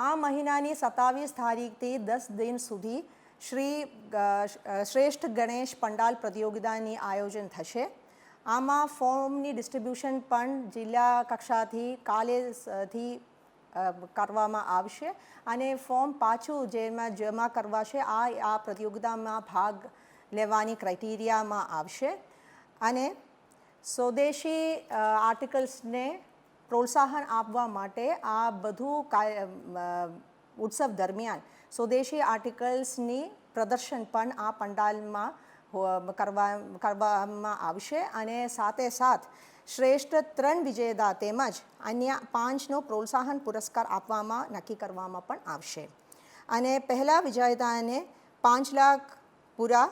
આ મહિનાની સત્તાવીસ તારીખથી દસ દિન સુધી શ્રી શ્રેષ્ઠ ગણેશ પંડાલ પ્રતિયોગિતાની આયોજન થશે. આમાં ફોર્મની ડિસ્ટ્રીબ્યુશન પણ જિલ્લા કક્ષાથી કાલે સ- થી અ, કરવામાં આવશે અને ફોર્મ પાછું જેમાં જમા કરવાશે આ આ પ્રતિયોગિતામાં ભાગ લેવાની ક્રાઇટેરિયામાં આવશે. અને સ્વદેશી આર્ટિકલ્સને પ્રોત્સાહન આપવા માટે આ બધું ઉત્સવ દરમિયાન સ્વદેશી આર્ટિકલ્સની પ્રદર્શન પણ આ પંડાલમાં કરવા, કરવામાં આવશે અને સાથે સાથ શ્રેષ્ઠ ત્રણ વિજેતા તેમજ અન્ય પાંચનો પ્રોત્સાહન પુરસ્કાર આપવામાં નક્કી કરવામાં પણ આવશે. અને પહેલા વિજેતાને પાંચ લાખ પૂરા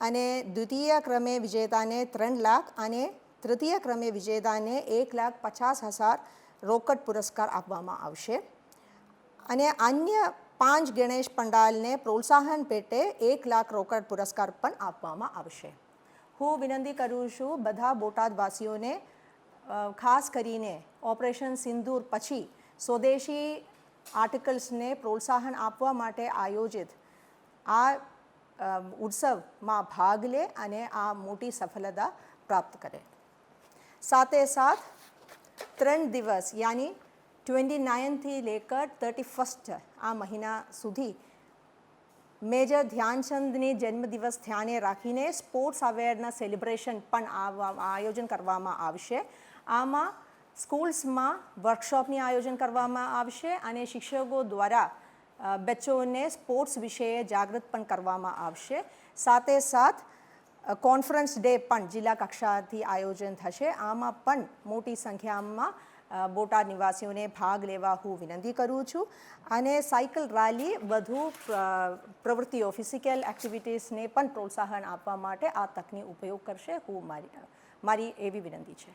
અને દ્વિતીય ક્રમે વિજેતાને ત્રણ લાખ અને તૃતીય ક્રમે વિજેતાને એક લાખ પચાસ હજાર રોકડ પુરસ્કાર આપવામાં આવશે. અને અન્ય પાંચ ગણેશ પંડાલને પ્રોત્સાહન પેટે એક લાખ રોકડ પુરસ્કાર પણ આપવામાં આવશે. હું વિનંતી કરું છું બધા બોટાદવાસીઓને ખાસ કરીને ઓપરેશન સિંદૂર પછી સ્વદેશી આર્ટિકલ્સને પ્રોત્સાહન આપવા માટે આયોજિત આ ઉત્સવમાં ભાગ લે અને આ મોટી સફળતા પ્રાપ્ત કરે. સાથે સાથ ત્રણ દિવસ, યાની ટ્વેન્ટી નાઇનથી લેકર થર્ટી ફર્સ્ટ આ મહિના સુધી મેજર ધ્યાનચંદની જન્મદિવસ ધ્યાને રાખીને સ્પોર્ટ્સ અવેરના સેલિબ્રેશન પણ આયોજન કરવામાં આવશે. આમાં સ્કૂલ્સમાં વર્કશોપની આયોજન કરવામાં આવશે અને શિક્ષકો દ્વારા બચ્ચોને સ્પોર્ટ્સ વિશે જાગૃત પણ કરવામાં આવશે. સાથે સાથ કોન્ફરન્સ ડે પણ જિલ્લા કક્ષાથી આયોજન થશે. આમાં પણ મોટી સંખ્યામાં બોટાદ નિવાસીઓને ભાગ લેવા હું વિનંતી કરું છું. અને સાયકલ રેલી વધુ પ્રવૃત્તિઓ ફિઝિકલ એક્ટિવિટીઝને પણ પ્રોત્સાહન આપવા માટે આ તકની ઉપયોગ કરશે. હું મારી મારી એવી વિનંતી છે.